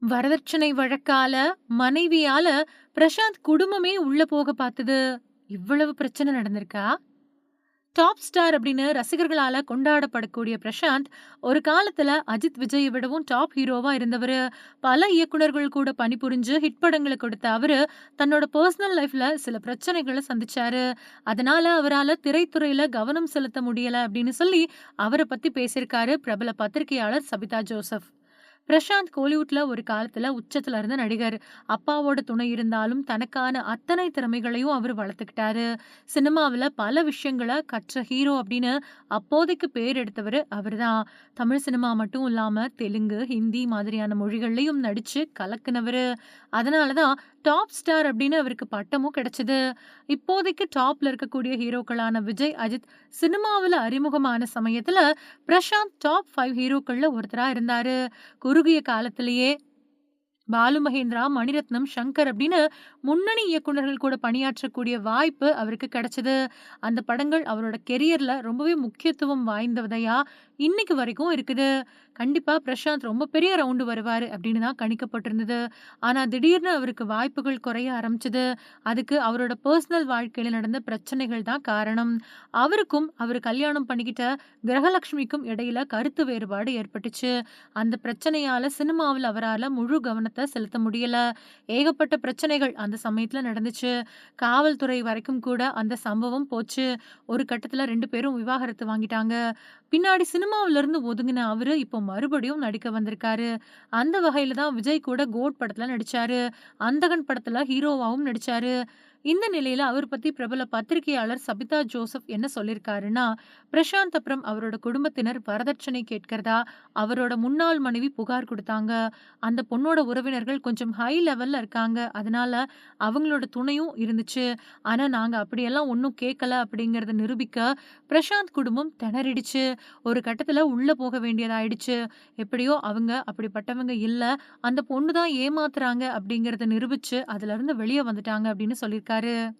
வரதட்சணை வழக்கால மனைவியால பிரசாந்த் குடும்பமே உள்ள போக பார்த்தது. இவ்வளவு பிரச்சனை நடந்திருக்கா? டாப் ஸ்டார் அப்படின்னு ரசிகர்களால கொண்டாடப்படக்கூடிய பிரசாந்த், ஒரு காலத்துல அஜித், விஜய விடவும் டாப் ஹீரோவா இருந்தவரு. பல இயக்குனர்கள் கூட பணிபுரிஞ்சு ஹிட் படங்களை கொடுத்த அவரு, தன்னோட பர்சனல் லைஃப்ல சில பிரச்சனைகள சந்திச்சாரு. அதனால அவரால திரைத்துறையில கவனம் செலுத்த முடியல அப்படின்னு சொல்லி அவர பத்தி பேசியிருக்காரு பிரபல பத்திரிகையாளர் சபிதா ஜோசப். பிரசாந்த் கோலிவுட்ல ஒரு காலத்துல உச்சத்துல இருந்த நடிகர். அப்பாவோட துணை இருந்தாலும் தனக்கான அத்தனை திறமைகளையும் அவர் வளர்த்துக்கிட்டாரு. சினிமாவுல பல விஷயங்களை கற்ற ஹீரோ அப்படின்னு அப்போதைக்கு பேர் எடுத்தவரு அவர்தான். தமிழ் சினிமா மட்டும் இல்லாம தெலுங்கு, ஹிந்தி மாதிரியான மொழிகள்லயும் நடிச்சு கலக்குனவரு. அதனால தான் டாப் ஸ்டார் அப்படின்னு அவருக்கு பட்டமும் கிடைச்சது. இப்போதைக்கு டாப்ல இருக்கக்கூடிய ஹீரோக்களான விஜய், அஜித் சினிமாவுல அறிமுகமான சமயத்துல பிரசாந்த் டாப் ஃபைவ் ஹீரோக்கள்ல ஒருத்தரா இருந்தாரு. குறுகிய காலத்திலேயே பாலு மகேந்திரா, மணிரத்னம், ஷங்கர் அப்படின்னு முன்னணி இயக்குனர்கள் கூட பணியாற்றக்கூடிய வாய்ப்பு அவருக்கு கிடைச்சது. அந்த படங்கள் அவரோட கெரியர்ல ரொம்பவே முக்கியத்துவம் வாய்ந்தவதையா இன்னைக்கு வரைக்கும் இருக்குது. கண்டிப்பா பிரசாந்த் ரொம்ப பெரிய ரவுண்டு வருவாரு அப்படின்னு தான் கணிக்கப்பட்டிருந்தது. ஆனா திடீர்னு அவருக்கு வாய்ப்புகள் குறைய ஆரம்பிச்சது. அதுக்கு அவரோட பர்சனல் வாழ்க்கையில நடந்த பிரச்சனைகள் தான் காரணம். அவருக்கும் அவரு கல்யாணம் பண்ணிக்கிட்ட கிரகலட்சுமிக்கும் இடையில கருத்து வேறுபாடு ஏற்பட்டுச்சு. அந்த பிரச்சனையால சினிமாவுல அவரால முழு கவனத்தை செலுத்த முடியல. ஏகப்பட்ட பிரச்சனைகள் அந்த சமயத்தில் நடந்துச்சு. காவல்துறை வரைக்கும் கூட அந்த சம்பவம் போச்சு. ஒரு கட்டத்துல ரெண்டு பேரும் விவாகரத்து வாங்கிட்டாங்க. பின்னாடி சினிமாவுல இருந்து அவர் இப்போ மறுபடியும் நடிக்க வந்திருக்காரு. அந்த வகையில தான் விஜய் கூட கோட் படத்துல நடிச்சாரு. அந்தகன் படத்துல ஹீரோவாவும் நடித்தார் இந்த நிலையில அவர் பத்தி பிரபல பத்திரிகையாளர் சபிதா ஜோசப் என்ன சொல்லியிருக்காருன்னா, பிரசாந்த் அப்புறம் அவரோட குடும்பத்தினர் வரதட்சணை கேட்கிறதா அவரோட முன்னாள் மனைவி புகார் கொடுத்தாங்க அந்த பொண்ணோட உறவினர்கள் கொஞ்சம் ஹை லெவல்ல இருக்காங்க. அதனால அவங்களோட துணையும் இருந்துச்சு. ஆனா நாங்க அப்படியெல்லாம் ஒன்றும் கேட்கல அப்படிங்கிறத நிரூபிக்க பிரசாந்த் குடும்பம் திணறிடுச்சு. ஒரு கட்டத்துல உள்ள போக வேண்டியதாயிடுச்சு. எப்படியோ அவங்க அப்படிப்பட்டவங்க இல்ல. அந்த பொண்ணு தான் ஏமாத்துறாங்க அப்படிங்கிறத நிரூபிச்சு அதுல இருந்து வெளியே வந்துட்டாங்க அப்படின்னு சொல்லியிருக்காரு. çocukları.